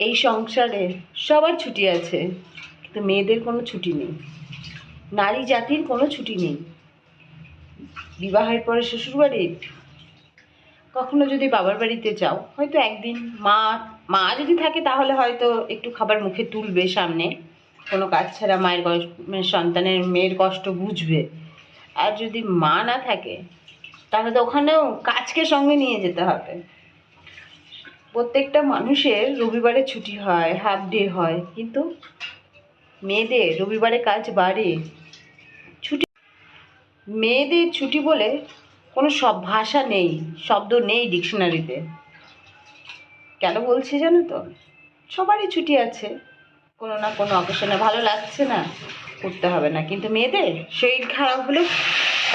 এই সংসারে সবার ছুটি আছে, কিন্তু মেয়েদের কোনো ছুটি নেই। নারী জাতির কোনো ছুটি নেই। বিবাহের পরে শ্বশুরবাড়ি? কখনো যদি বাবার বাড়িতে যাও, হয়তো একদিন মা মা যদি থাকে তাহলে হয়তো একটু খাবার মুখে তুলবে সামনে। কোনো কাজ ছাড়া মায়ের কষ্ট সন্তানের মেয়ের কষ্ট বুঝবে। আর যদি মা না থাকে, তাহলে তো ওখানেও কাজকে সঙ্গে নিয়ে যেতে হবে। প্রত্যেকটা মানুষের রবিবারে ছুটি হয় হাফ ডে হয়, কিন্তু মেয়েদের রবিবারে কাজ বাড়ে। ছুটি, মেয়েদের ছুটি বলে কোনো সব ভাষা নেই, শব্দ নেই ডিকশনারিতে। কেন বলছি জানো তো? সবারই ছুটি আছে। কোনো না কোনো অকেশনে ভালো লাগছে না, করতে হবে না। কিন্তু মেয়েদের শরীর খারাপ হলে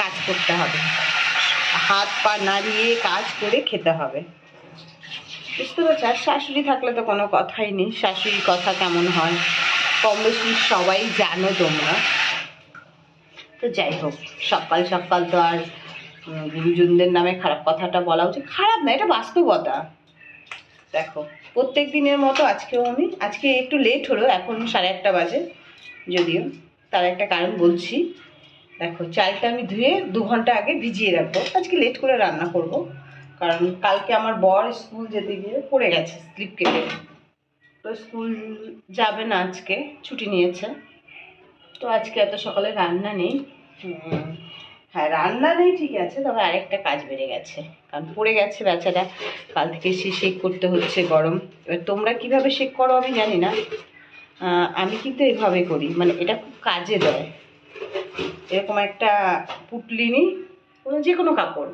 কাজ করতে হবে। হাত পা নাড়িয়ে কাজ করে খেতে হবে। বুঝতে পারছি, আর শাশুড়ি থাকলে তো কোনো কথাই নেই। শাশুড়ির কথা কেমন হয়? কম বেশি সবাই জানো তোমরা। তো যাই হোক, সকাল সকাল তো আর গুরুজনদের নামে খারাপ কথাটা বলা উচিত। খারাপ না, এটা বাস্তবতা। দেখো, প্রত্যেক দিনের মতো আজকেও আমি, আজকে একটু লেট হলো এখন সাড়ে আটটা বাজে, যদিও তার একটা কারণ বলছি। দেখো, চালটা আমি ধুয়ে দু ঘণ্টা আগে ভিজিয়ে রাখব। আজকে লেট করে রান্না করব। কারণ কালকে আমার বর স্কুল যেতে গিয়ে পড়ে গেছে স্লিপ কেটে। তো স্কুল যাবে না আজকে ছুটি নিয়েছে। তো আজকে এত সকালে রান্না নেই। হ্যাঁ রান্না নেই ঠিক আছে তবে আরেকটা কাজ বেড়ে গেছে। কারণ পড়ে গেছে বেচারা কাল থেকে সে শেক করতে হচ্ছে গরম। এবার তোমরা কীভাবে শেক করো আমি জানি না। আমি কিন্তু এভাবে করি মানে এটা খুব কাজে দেয়। এরকম একটা পুটলি নিই যে কোনো কাপড়।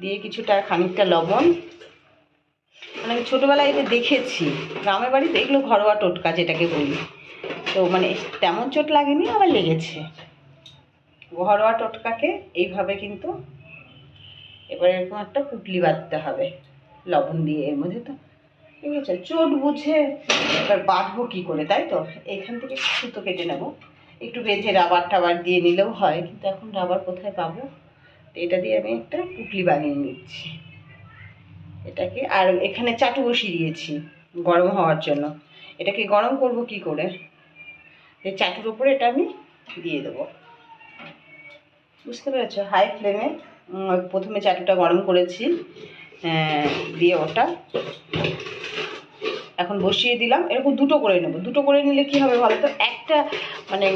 দিয়ে কিছুটা, খানিকটা লবণ। মানে আমি ছোটোবেলায় এটা দেখেছি। গ্রামের বাড়িতে এগুলো ঘরোয়া টোটকা, যেটাকে বলি। তো মানে তেমন চোট লাগেনি, আবার লেগেছে। ঘরোয়া টোটকাকে এইভাবে কিন্তু এবার এরকম একটা পুটলি বাঁধতে হবে, লবণ দিয়ে। এর মধ্যে তো ঠিক আছে চোট বুঝে এবার বাঁধবো কী করে, তাই তো? এখান থেকে সুতো কেটে নেব। একটু বেঁধে রাবার টাবার দিয়ে নিলেও হয়, কিন্তু এখন রাবার কোথায় পাবো? এটা দিয়ে আমি একটা পুটলি বানিয়ে নিচ্ছি। এটাকে, আর এখানে চাটু বসিয়ে দিয়েছি গরম হওয়ার জন্য। এটাকে গরম করব কি করে? এই চাটুর উপরে এটা আমি দিয়ে দেবো। বুঝতে পেরেছ? হাই ফ্লেমে প্রথমে চাটুটা গরম করেছি দিয়ে ওটা এখন বসিয়ে দিলাম। এরকম দুটো করে নেব। দুটো করে নিলে কি হবে বলো তো একটা মানে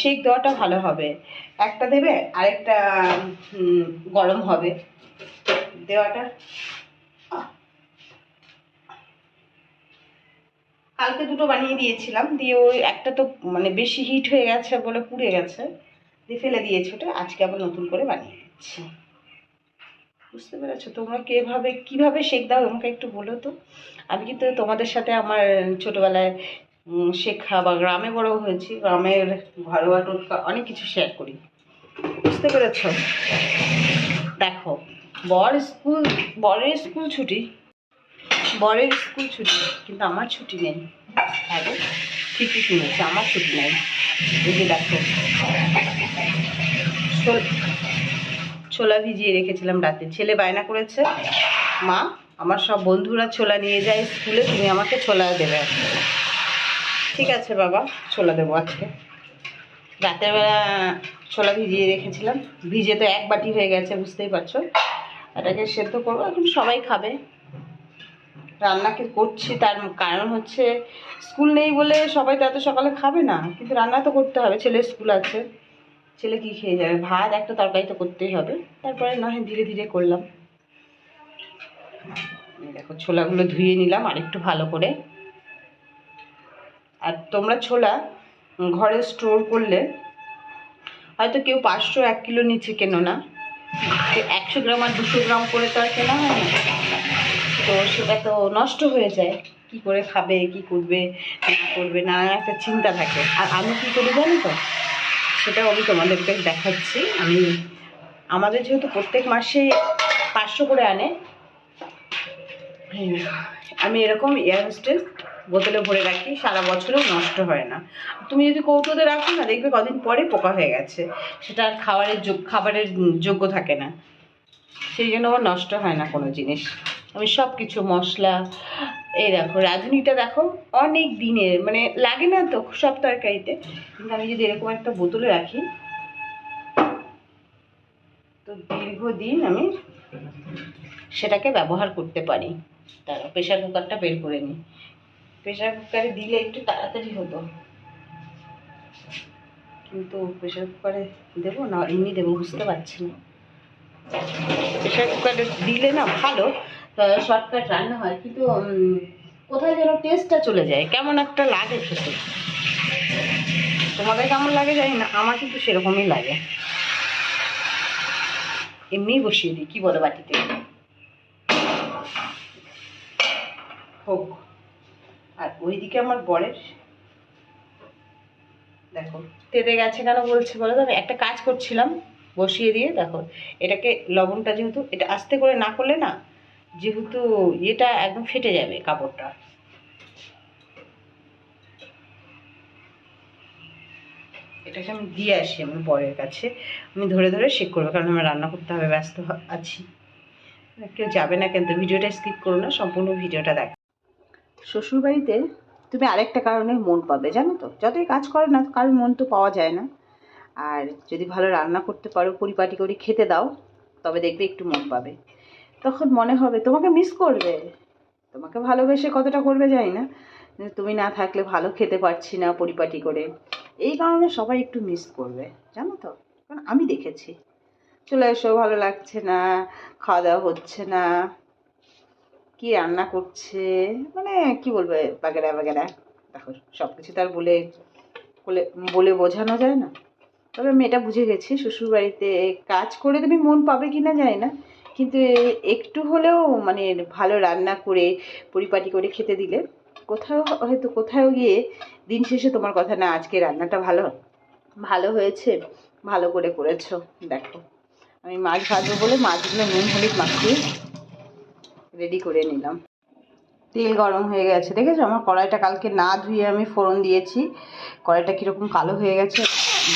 শেক দেওয়াটা ভালো হবে। একটা দেবে, আরেকটা গরম হবে। দেওয়াটা কালকে দুটো বানিয়ে দিয়েছিলাম, দিয়ে ওই একটা তো মানে বেশি হিট হয়ে গেছে বলে পুড়ে গেছে। দিয়ে ফেলে দিয়েছি ওটা, আজকে আবার নতুন করে বানিয়ে দিচ্ছি। বুঝতে পেরেছ? তোমরা কীভাবে কীভাবে শেখ দাও, আমাকে একটু বলো তো। আমি কিন্তু তোমাদের সাথে আমার ছোটবেলায় শেখা বা গ্রামে বড় হয়েছি, গ্রামের ঘরোয়া টোটকা অনেক কিছু শেয়ার করি। বুঝতে পেরেছ? দেখো, বর স্কুল, বরের স্কুল ছুটি, বরের স্কুল ছুটি, কিন্তু আমার ছুটি নেই। হ্যাঁ ঠিকই শুনেছি, আমার ছুটি নেই। এই দেখো ছোলা ভিজিয়ে রেখেছিলাম রাতে। ছেলে বায়না করেছে, মা, আমার সব বন্ধুরা ছোলা নিয়ে যায় স্কুলে, তুমি আমাকে ছোলা দেবে। ঠিক আছে বাবা, ছোলা দেবো আজকে। রাতের বেলা ছোলা ভিজিয়ে রেখেছিলাম। ভিজে তো এক বাটি হয়ে গেছে, বুঝতেই পারছ। এটাকে সেদ্ধ করব, এখন সবাই খাবে। রান্নাকে করছি তার কারণ হচ্ছে, স্কুল নেই বলে সবাই তো এত সকালে খাবে না। কিন্তু রান্না তো করতে হবে, ছেলের স্কুল আছে। ছেলে কি খেয়ে যাবে? ভাত, একটা তরকারি তো করতেই হবে। তারপরে না হয় ধীরে ধীরে করলাম। দেখো, ছোলাগুলো ধুয়ে নিলাম আরেকটু ভালো করে। আর তোমরা ছোলা ঘরে স্টোর করলে হয়তো কেউ পাঁচশো, এক কিলো নিচে কেনো না। একশো গ্রাম আর দুশো গ্রাম করে তো আর কেনা হয় না। তো সেটা তো নষ্ট হয়ে যায়। কি করে খাবে, কি করবে, না করবে, নানান একটা চিন্তা থাকে। আর আমি কি করি জানি তো? সেটাও আমি তোমাদেরকে দেখাচ্ছি। আমি, আমাদের যেহেতু প্রত্যেক মাসে পাঁচশো করে আনে, আমি এরকম এয়ার হোস্টেল বোতলে ভরে রাখি, সারা বছরেও নষ্ট হয় না। তুমি যদি কৌটোতে রাখো না, দেখবে কদিন পরে পোকা হয়ে গেছে। সেটা আর খাবারের খাবারের যোগ্য থাকে না। সেই জন্য আমার নষ্ট হয় না কোনো জিনিস। আমি সব কিছু মশলা, এই দেখো, রাঁধুনিটা দেখো, অনেক দিনের মানে লাগে না তো সব তরকারিতে। কিন্তু আমি যদি এরকম একটা বোতলে রাখি, তো দীর্ঘদিন আমি সেটাকে ব্যবহার করতে পারি। তারা, প্রেশার কুকারটা বের করে নিই। প্রেশার কুকারে দিলে একটু তাড়াতাড়ি হতো। কিন্তু প্রেশার কুকারে দেবো না, এমনি দেবো, বুঝতে পারছি না। প্রেশার কুকারে দিলে না ভালো শর্টকাট রান্না হয়, কিন্তু কোথায় যেন টেস্টটা চলে যায়, কেমন একটা লাগে খেতে। তোমাদের কেমন লাগে জানি না, আমার কিন্তু সেরকমই লাগে। এমনিই বসিয়ে দিই, কি বলো বাটিতে? হোক। ওইদিকে আমার বরের দেখো। তেতে গেছে কেন বলছে বলো তো? আমি একটা কাজ করছিলাম, বসিয়ে দিয়ে, দেখো। এটাকে লবণটা যেহেতু, এটা আস্তে করে না করলে না, যেহেতু এটা একদম ফেটে যাবে কাপড়টা। এটাকে আমি দিয়ে আসি আমার বরের কাছে। আমি ধরে ধরে শেক করব, কারণ আমার রান্না করতে হবে, ব্যস্ত আছি। কেউ যাবে না কিন্তু ভিডিওটা স্কিপ করো না, সম্পূর্ণ ভিডিওটা দেখ শ্বশুরবাড়িতে তুমি আরেকটা কারণে মন পাবে, জানো তো? যতই কাজ করো না, কারোর মন তো পাওয়া যায় না। আর যদি ভালো রান্না করতে পারো পরিপাটি করে খেতে দাও, তবে দেখবে একটু মন পাবে। তখন মনে হবে, তোমাকে মিস করবে। তোমাকে ভালোবেসে কতটা করবে জানি না। তুমি না থাকলে ভালো খেতে পারছি না পরিপাটি করে। এই কারণে সবাই একটু মিস করবে, জানো তো? কারণ আমি দেখেছি। চলে এসো, ভালো লাগছে না, খাওয়া দাওয়া হচ্ছে না। কি রান্না করছে? মানে কি বলবে বাগেরা বাগেরা। দেখো সব কিছু তার বলে বলে বোঝানো যায় না। তবে আমি এটা বুঝে গেছি, শ্বশুরবাড়িতে কাজ করে তুমি মন পাবে কি না জানি না। কিন্তু একটু হলেও মানে ভালো রান্না করে, পরিপাটি করে খেতে দিলে, কোথাও হয়তো কোথাও গিয়ে দিন শেষে তোমার কথা না, আজকে রান্নাটা ভালো ভালো হয়েছে, ভালো করে করেছ, দেখো। আমি মাছ ভাজবো বলে মাছগুলো নুন, হলুদ মাখিয়ে রেডি করে নিলাম। তেল গরম হয়ে গেছে, দেখেছ? আমার কড়াইটা কালকে না ধুয়ে আমি ফোড়ন দিয়েছি। কড়াইটা কীরকম কালো হয়ে গেছে,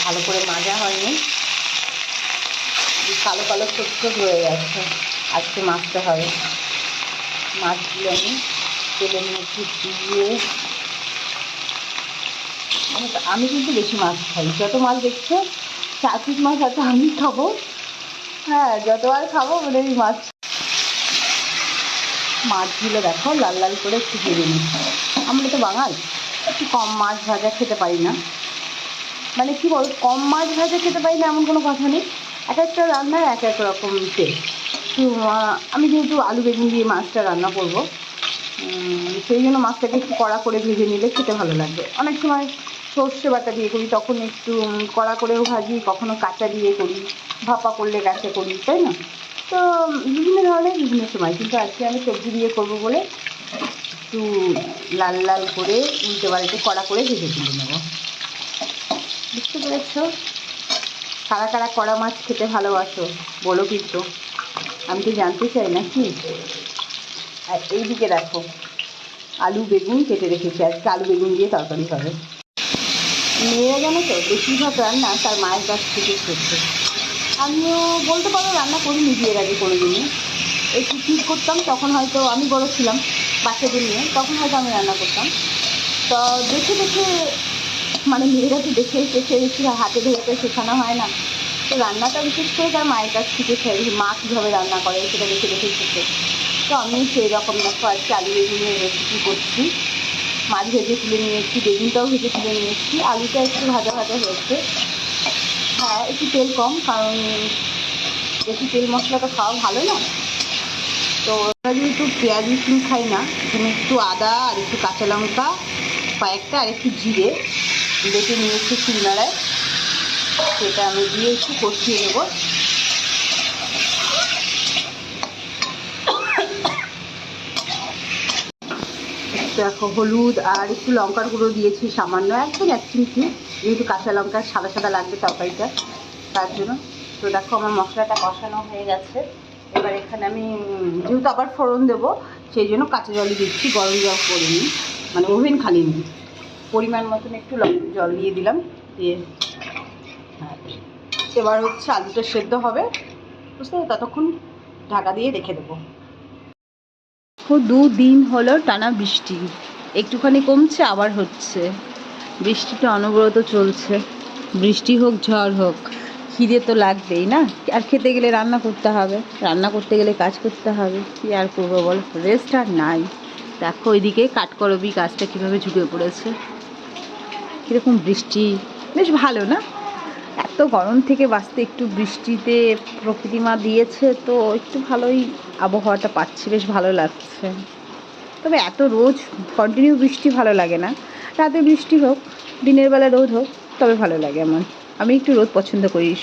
ভালো করে মাজা হয়নি। কালো কালো ছোট হয়ে গেছে, আজকে মাছতে হবে। মাছগুলো আমি তেলের মধ্যে দিয়ে আমি কিন্তু বেশি মাছ খাই। যত মাছ দেখছ পিস মাছ হয়তো আমি খাব। হ্যাঁ যতবার খাব মানে মাছ। মাছগুলো দেখো, লাল লাল করে একটু ভেজে নিচ্ছি আমরা তো বাঙাল, একটু কম মাছ ভাজা খেতে পারি না। মানে কি বল, কম মাছ ভাজা খেতে পারি না এমন কোনো কথা নেই। এক একটা রান্নার এক এক রকম টেস্ট। তো আমি যেহেতু আলু বেগুন দিয়ে মাছটা রান্না করব সেই জন্য মাছটাকে একটু কড়া করে ভেজে নিলে খেতে ভালো লাগবে। অনেক সময় সর্ষে বাটা দিয়ে করি, তখন একটু কড়া করেও ভাজি, কখনো কাঁচা দিয়ে করি, ভাপা করলে কাঁচা করি, তাই না? তো বিভিন্ন ধরনের, বিভিন্ন সময়। কিন্তু আজকে আমি সবজি দিয়ে করব বলে একটু লাল লাল করে উল্টে পাল্টে কড়া করে ভেজে তুলে নেব। বুঝতে পেরেছ? কারা কারা কড়া মাছ খেতে ভালোবাসো, বলো কিন্তু। আমি তো জানতে চাই না কি আর এইদিকে দেখো, আলু বেগুন কেটে রেখেছি। আজকে আলু বেগুন দিয়ে তরকারি হবে। মেয়েরা জানো তো, বেশিরভাগ রান্না তার মায়ের কাছ থেকে করছে। আমিও বলতে পারো রান্না করিনি বিয়ের আগে কোনো দিনই এই পিকনিক করতাম, তখন হয়তো আমি বড় ছিলাম বাচ্চাদের নিয়ে, তখন হয়তো আমি রান্না করতাম। তো দেখে দেখে মানে মেয়েরা তো দেখে দেখে একটু হাতে ধরে তো শেখানো হয় না। তো রান্নাটা বিশেষ করে তার মায়ের কাছ থেকে মা কীভাবে রান্না করে, সেটা দেখে দেখে শেখে তো আমি সেই রকম দেখো আজকে আলু বেগুনের রেসিপি করছি। মাছ ভেজে তুলে নিয়েছি বেগুনটাও ভেজে তুলে নিয়েছি আলুটা একটু ভাজা ভাজা হয়েছে। হ্যাঁ একটু তেল কম, কারণ বেশি তেল মশলাটা খাওয়া ভালো না। তো আমরা যেহেতু পেঁয়াজ রসুন খাই না, তুমি একটু আদা আর একটু কাঁচা লঙ্কা, কয়েকটা, আর একটু জিরে বেটে নিয়েছি শিলনোড়ায় সেটা আমি দিয়ে একটু কষিয়ে নেব। দেখো, হলুদ আর একটু লঙ্কার গুঁড়ো দিয়েছি, সামান্য একদম এক চিমটি। যেহেতু কাঁচা লঙ্কা সাদা সাদা লাগবে তরকারিটা, তার জন্য। তো দেখো আমার মশলাটা কষানো হয়ে গেছে। এবার এখানে আমি, যেহেতু আবার ফোড়ন দেবো, সেই জন্য কাঁচা জলই দিচ্ছি, গরম জল করিনি। মানে ওভেন খালি নিই। পরিমাণ মতন একটু জল দিয়ে দিলাম, দিয়ে এবার হচ্ছে আলুটা সেদ্ধ হবে। বুঝতে? ততক্ষণ ঢাকা দিয়ে রেখে দেবো। দুদিন হলো টানা বৃষ্টি। একটুখানি কমছে, আবার হচ্ছে। বৃষ্টিটা অনবরত চলছে। বৃষ্টি হোক, ঝড় হোক, খিদে তো লাগবেই না? আর খেতে গেলে রান্না করতে হবে। রান্না করতে গেলে কাজ করতে হবে। কি আর করব বল? রেস্ট আর নাই। দেখো ওইদিকে কাঠকরবি গাছটা কীভাবে ঝুঁকে পড়েছে। কীরকম বৃষ্টি। বেশ ভালো না? এত গরম থেকে বাঁচতে একটু বৃষ্টিতে প্রকৃতি মা দিয়েছে তো একটু ভালোই আবহাওয়াটা পাচ্ছি। বেশ ভালো লাগছে। তবে এত রোজ কন্টিনিউ বৃষ্টি ভালো লাগে না। রাতে বৃষ্টি হোক, দিনের বেলা রোদ হোক, তবে ভালো লাগে আমার আমি একটু রোদ পছন্দ করি।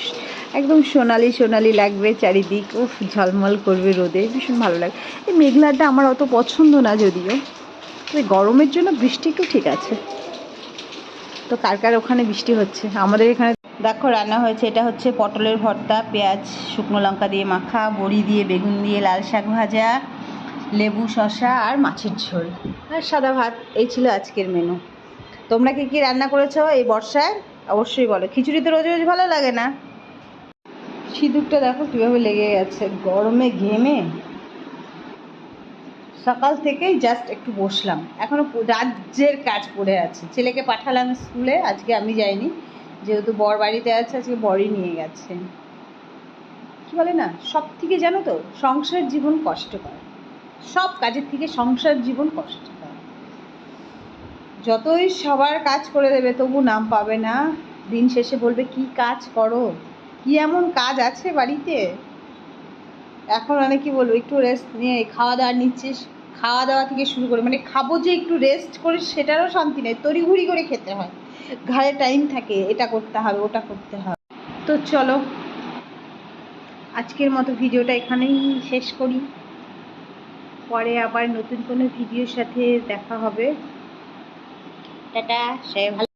একদম সোনালি সোনালি লাগবে চারিদিক। ও ঝলমল করবে রোদে। ভীষণ ভালো লাগে। এই মেঘলাটা আমার অত পছন্দ না যদিও। তবে গরমের জন্য বৃষ্টি একটু ঠিক আছে। তো কার কার ওখানে বৃষ্টি হচ্ছে? আমাদের এখানে দেখো রান্না হয়েছে। এটা হচ্ছে পটলের ভর্তা, পেঁয়াজ, শুকনো লঙ্কা দিয়ে মাখা, বড়ি দিয়ে বেগুন দিয়ে লাল শাক ভাজা, লেবু শসা আর মাছের ঝোল। আর সাদা ভাত। এই ছিল আজকের মেনু তোমরা কি কি রান্না করেছ এই বর্ষায়? অবশ্যই বলো। খিচুড়ি তো রোজ রোজ ভালো লাগে না। সিঁদুরটা দেখো কীভাবে লেগে গেছে। গরমে ঘেমে। সকাল থেকেই জাস্ট একটু বসলাম। এখনও রাজ্যের কাজ পড়ে আছে। ছেলেকে পাঠালাম স্কুলে, আজকে আমি যাইনি। যেহেতু বর বাড়িতে আছে, আজকে বরই নিয়ে গেছে। কি বলে না? সব থেকে জানো তো, সংসার জীবন কষ্টকর। সব কাজের থেকে সংসার জীবন কষ্টকর যতই সবার কাজ করে দেবে, তবু নাম পাবে না। দিন শেষে বলবে, কি কাজ করো? কি এমন কাজ আছে বাড়িতে? এখন মানে কি বলব, একটু রেস্ট নিয়ে খাওয়া দাওয়া নিচ্ছিস। খাওয়া দাওয়া থেকে শুরু করে মানে খাব যে একটু রেস্ট করে সেটারও শান্তি নেই, তড়িঘড়ি করে খেতে হয়। ঘাড়ে টাইম থাকে, এটা করতে হবে, ওটা করতে হবে। তো চলো, আজকের মতো ভিডিওটা এখানেই শেষ করি। পরে আবার নতুন কোনো ভিডিওর সাথে দেখা হবে। টাটা সবাই ভালো